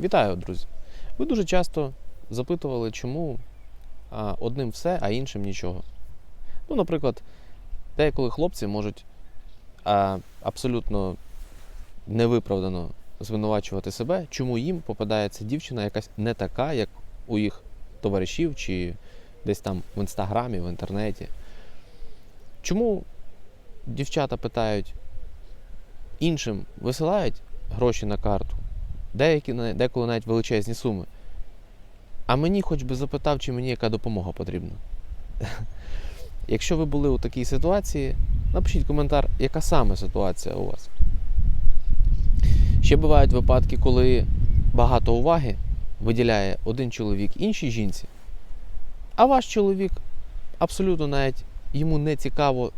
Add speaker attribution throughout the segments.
Speaker 1: Вітаю, друзі! Ви дуже часто запитували, чому одним все, а іншим нічого. Ну, наприклад, деяколи хлопці можуть абсолютно невиправдано звинувачувати себе, чому їм попадається дівчина якась не така, як у їх товаришів чи десь там в інстаграмі, в інтернеті. Чому дівчата питають іншим висилають гроші на карту, деякі деколи навіть величезні суми. А мені хоч би запитав, чи мені яка допомога потрібна. Якщо ви були у такій ситуації, напишіть коментар, яка саме ситуація у вас. Ще бувають випадки, коли багато уваги виділяє один чоловік іншій жінці, а ваш чоловік абсолютно навіть йому не цікаво,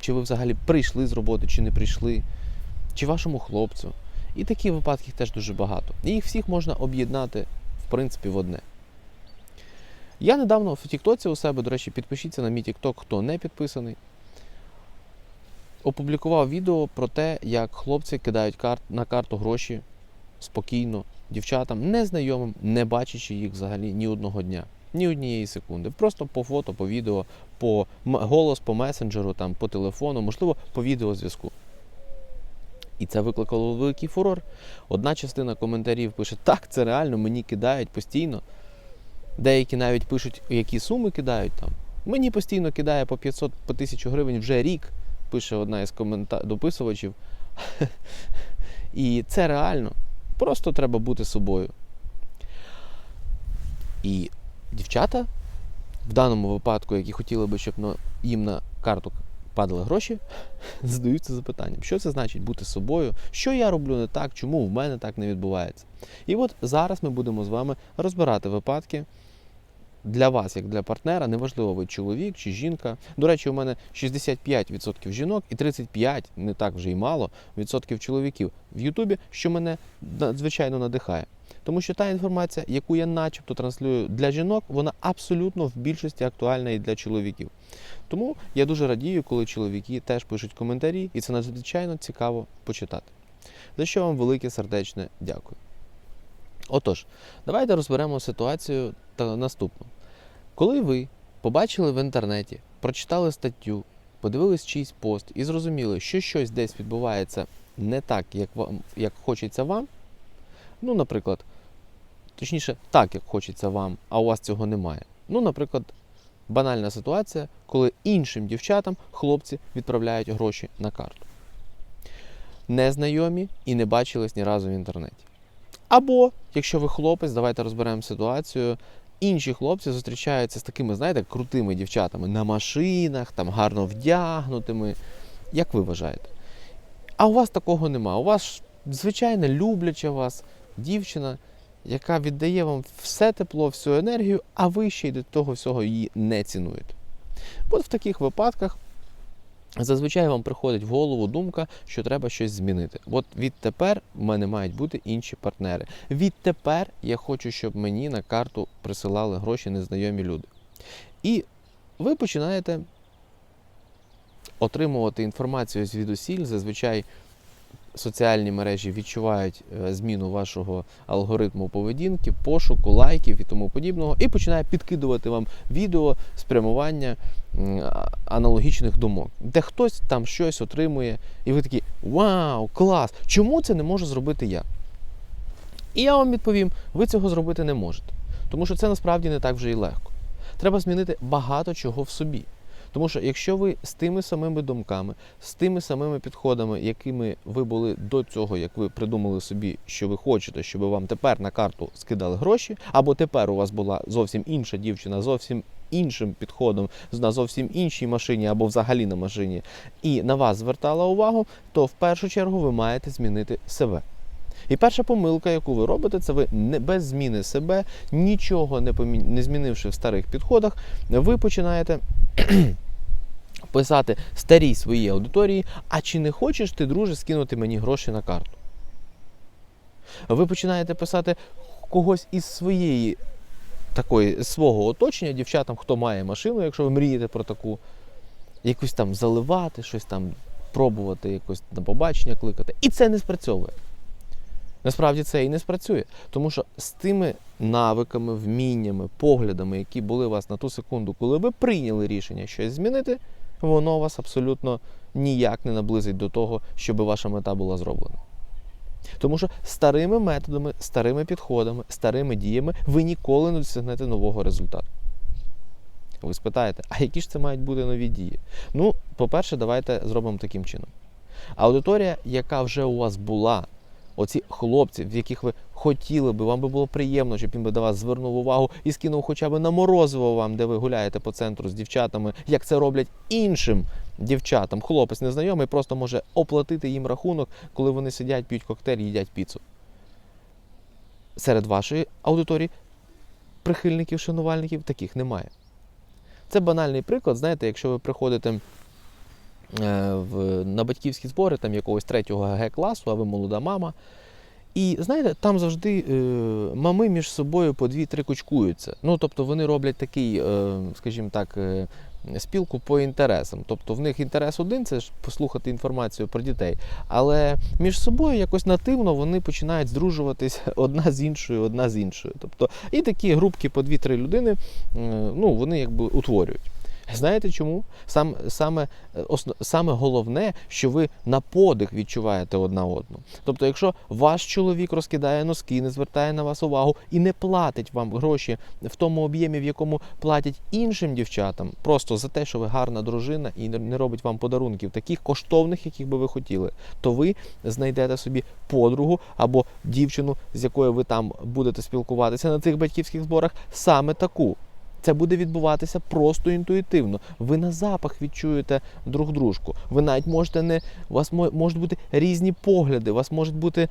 Speaker 1: чи ви взагалі прийшли з роботи, чи не прийшли, чи вашому хлопцю. І такі випадки теж дуже багато. І їх всіх можна об'єднати, в принципі, в одне. Я недавно в Тіктоці у себе, до речі, підпишіться на мій Тікток, хто не підписаний. Опублікував відео про те, як хлопці кидають карт, на карту гроші спокійно дівчатам, незнайомим, не бачачи їх взагалі ні одного дня, ні однієї секунди. Просто по фото, по відео, по голос, по месенджеру, там, по телефону, можливо, по відеозв'язку. І це викликало великий фурор. Одна частина коментарів пише: так, це реально, мені кидають постійно. Деякі навіть пишуть, які суми кидають там. Мені постійно кидає по 500 по 1000 гривень вже рік, пише одна із комента... дописувачів. І це реально. Просто треба бути собою. І дівчата в даному випадку, які хотіли би, щоб їм на карту падали гроші, задаються запитанням, що це значить бути собою, що я роблю не так, чому в мене так не відбувається. І от зараз ми будемо з вами розбирати випадки для вас, як для партнера, неважливо, ви чоловік чи жінка. До речі, у мене 65% жінок і 35%, не так вже й мало, відсотків чоловіків в Ютубі, що мене надзвичайно надихає. Тому що та інформація, яку я начебто транслюю для жінок, вона абсолютно в більшості актуальна і для чоловіків. Тому я дуже радію, коли чоловіки теж пишуть коментарі, і це надзвичайно цікаво почитати. За що вам велике сердечне дякую. Отож, давайте розберемо ситуацію та наступну. Коли ви побачили в інтернеті, прочитали статтю, подивились чийсь пост і зрозуміли, що щось десь відбувається не так, як, вам, як хочеться вам, ну, наприклад, точніше, так, як хочеться вам, а у вас цього немає. Ну, наприклад, банальна ситуація, коли іншим дівчатам хлопці відправляють гроші на карту. Незнайомі і не бачились ні разу в інтернеті. Або, якщо ви хлопець, давайте розберемо ситуацію. Інші хлопці зустрічаються з такими, знаєте, крутими дівчатами на машинах, там гарно вдягнутими. Як ви вважаєте? А у вас такого нема. У вас звичайно любляча вас дівчина, яка віддає вам все тепло, всю енергію, а ви ще й до того всього її не цінуєте. От в таких випадках зазвичай вам приходить в голову думка, що треба щось змінити. От відтепер в мене мають бути інші партнери. Відтепер я хочу, щоб мені на карту присилали гроші незнайомі люди. І ви починаєте отримувати інформацію звідусіль. Зазвичай соціальні мережі відчувають е, зміну вашого алгоритму поведінки, пошуку, лайків і тому подібного, і починає підкидувати вам відео спрямування аналогічних думок, де хтось там щось отримує, і ви такі Вау, клас! Чому це не можу зробити я? І я вам відповім: ви цього зробити не можете. Тому що це насправді не так вже і легко. Треба змінити багато чого в собі. Тому що якщо ви з тими самими думками, з тими самими підходами, якими ви були до цього, як ви придумали собі, що ви хочете, щоб вам тепер на карту скидали гроші, або тепер у вас була зовсім інша дівчина, зовсім іншим підходом, на зовсім іншій машині або взагалі на машині, і на вас звертала увагу, то в першу чергу ви маєте змінити себе. І перша помилка, яку ви робите, це ви не без зміни себе, нічого не помі... не змінивши в старих підходах, ви починаєте писати старій своїй аудиторії, а чи не хочеш ти, друже, скинути мені гроші на карту? Ви починаєте писати когось із своєї такої свого оточення, дівчатам, хто має машину, якщо ви мрієте про таку, якусь там заливати, щось там пробувати, якось на побачення кликати. І це не спрацьовує. Насправді це і не спрацює, тому що з тими навиками, вміннями, поглядами, які були у вас на ту секунду, коли ви прийняли рішення щось змінити, воно вас абсолютно ніяк не наблизить до того, щоб ваша мета була зроблена. Тому що старими методами, старими підходами, старими діями ви ніколи не досягнете нового результату. Ви спитаєте, а які ж це мають бути нові дії? Ну, по-перше, давайте зробимо таким чином. Аудиторія, яка вже у вас була, оці хлопці, в яких ви хотіли би, вам би було приємно, щоб він би до вас звернув увагу і скинув хоча б на морозиво вам, де ви гуляєте по центру з дівчатами, як це роблять іншим дівчатам. Хлопець незнайомий просто може оплатити їм рахунок, коли вони сидять, п'ють коктейль, їдять піцу. Серед вашої аудиторії прихильників, шанувальників таких немає. Це банальний приклад. Знаєте, якщо ви приходите в, на батьківські збори там якогось третього ГГ класу, а ви молода мама. І знаєте, там завжди е, мами між собою по дві-три кучкуються. Ну, тобто вони роблять такий, е, скажімо так, е, спілку по інтересам. Тобто в них інтерес один це ж послухати інформацію про дітей. Але між собою якось нативно вони починають здружуватись одна з іншою, одна з іншою. Тобто, і такі групки по 2-3 людини, е, ну, вони якби утворюють. Знаєте чому? Сам, саме, е, осно, саме головне, що ви на подих відчуваєте одна одну. Тобто, якщо ваш чоловік розкидає носки, не звертає на вас увагу і не платить вам гроші в тому об'ємі, в якому платять іншим дівчатам, просто за те, що ви гарна дружина і не робить вам подарунків, таких коштовних, яких би ви хотіли, то ви знайдете собі подругу або дівчину, з якою ви там будете спілкуватися на цих батьківських зборах, саме таку. Це буде відбуватися просто інтуїтивно. Ви на запах відчуєте друг дружку. Ви навіть можете не. У вас можуть бути різні погляди, у вас можуть бути.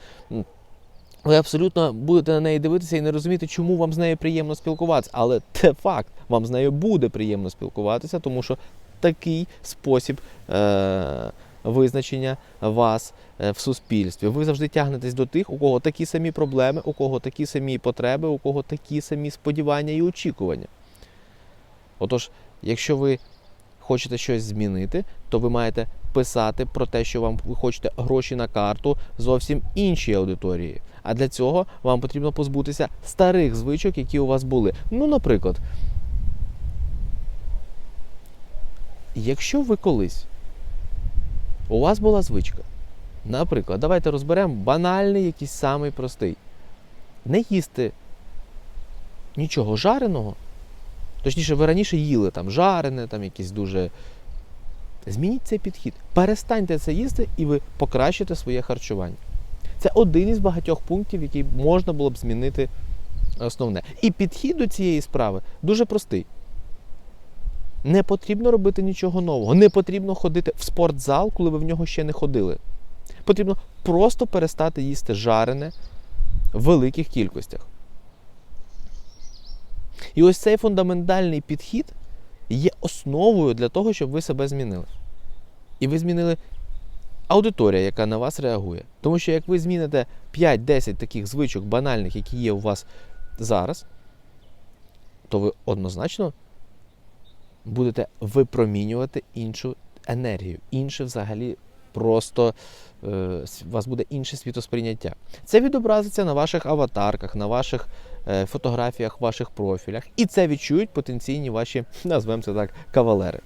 Speaker 1: Ви абсолютно будете на неї дивитися і не розуміти, чому вам з нею приємно спілкуватися. Але це факт, вам з нею буде приємно спілкуватися, тому що такий спосіб е- визначення вас е, в суспільстві. Ви завжди тягнетесь до тих, у кого такі самі проблеми, у кого такі самі потреби, у кого такі самі сподівання і очікування. Отож, якщо ви хочете щось змінити, то ви маєте писати про те, що вам ви хочете гроші на карту зовсім іншій аудиторії. А для цього вам потрібно позбутися старих звичок, які у вас були. Ну, наприклад, якщо ви колись у вас була звичка, наприклад, давайте розберемо банальний якийсь самий простий. Не їсти нічого жареного. Точніше, ви раніше їли там жарене, там якісь дуже. Змініть цей підхід. Перестаньте це їсти і ви покращите своє харчування. Це один із багатьох пунктів, який можна було б змінити основне. І підхід до цієї справи дуже простий. Не потрібно робити нічого нового. Не потрібно ходити в спортзал, коли ви в нього ще не ходили. Потрібно просто перестати їсти жарене в великих кількостях. І ось цей фундаментальний підхід є основою для того, щоб ви себе змінили. І ви змінили аудиторія, яка на вас реагує. Тому що як ви зміните 5-10 таких звичок банальних, які є у вас зараз, то ви однозначно будете випромінювати іншу енергію, інше взагалі просто е, у вас буде інше світосприйняття. Це відобразиться на ваших аватарках, на ваших е, фотографіях, ваших профілях. І це відчують потенційні ваші, назвемо це так, кавалери.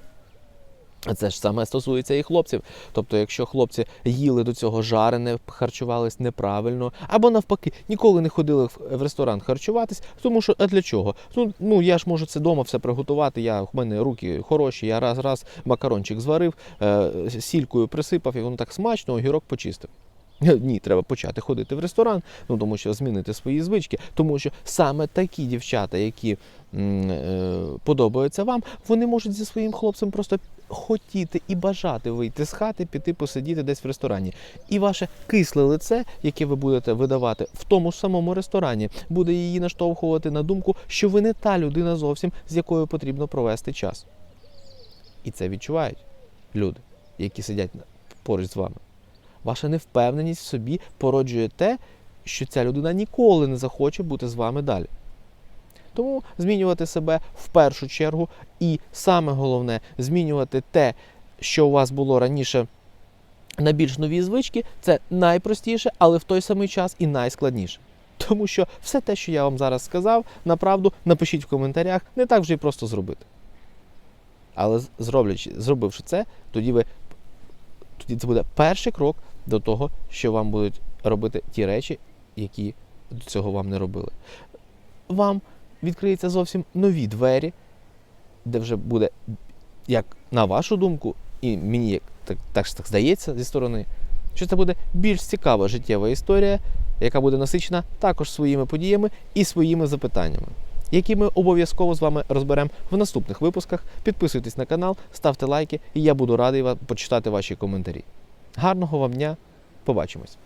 Speaker 1: Це ж саме стосується і хлопців. Тобто, якщо хлопці їли до цього жарене, харчувались неправильно, або навпаки, ніколи не ходили в ресторан харчуватись, тому що а для чого? Ну, ну я ж можу це вдома все приготувати. Я, в мене руки хороші, я раз раз макарончик зварив, е, сількою присипав, і воно так смачно, огірок почистив. Ні, треба почати ходити в ресторан, ну тому що змінити свої звички, тому що саме такі дівчата, які м, е, подобаються вам, вони можуть зі своїм хлопцем просто хотіти і бажати вийти з хати, піти посидіти десь в ресторані. І ваше кисле лице, яке ви будете видавати в тому самому ресторані, буде її наштовхувати на думку, що ви не та людина зовсім, з якою потрібно провести час. І це відчувають люди, які сидять поруч з вами. Ваша невпевненість в собі породжує те, що ця людина ніколи не захоче бути з вами далі. Тому змінювати себе в першу чергу, і саме головне змінювати те, що у вас було раніше на більш нові звички це найпростіше, але в той самий час і найскладніше. Тому що все те, що я вам зараз сказав, направду напишіть в коментарях, не так вже й просто зробити. Але зроблячи, зробивши це, тоді ви тоді це буде перший крок до того, що вам будуть робити ті речі, які до цього вам не робили. Вам відкриються зовсім нові двері, де вже буде, як на вашу думку, і мені так, так, так здається зі сторони, що це буде більш цікава життєва історія, яка буде насичена також своїми подіями і своїми запитаннями, які ми обов'язково з вами розберемо в наступних випусках. Підписуйтесь на канал, ставте лайки, і я буду радий ва- почитати ваші коментарі. Гарного вам дня! Побачимось!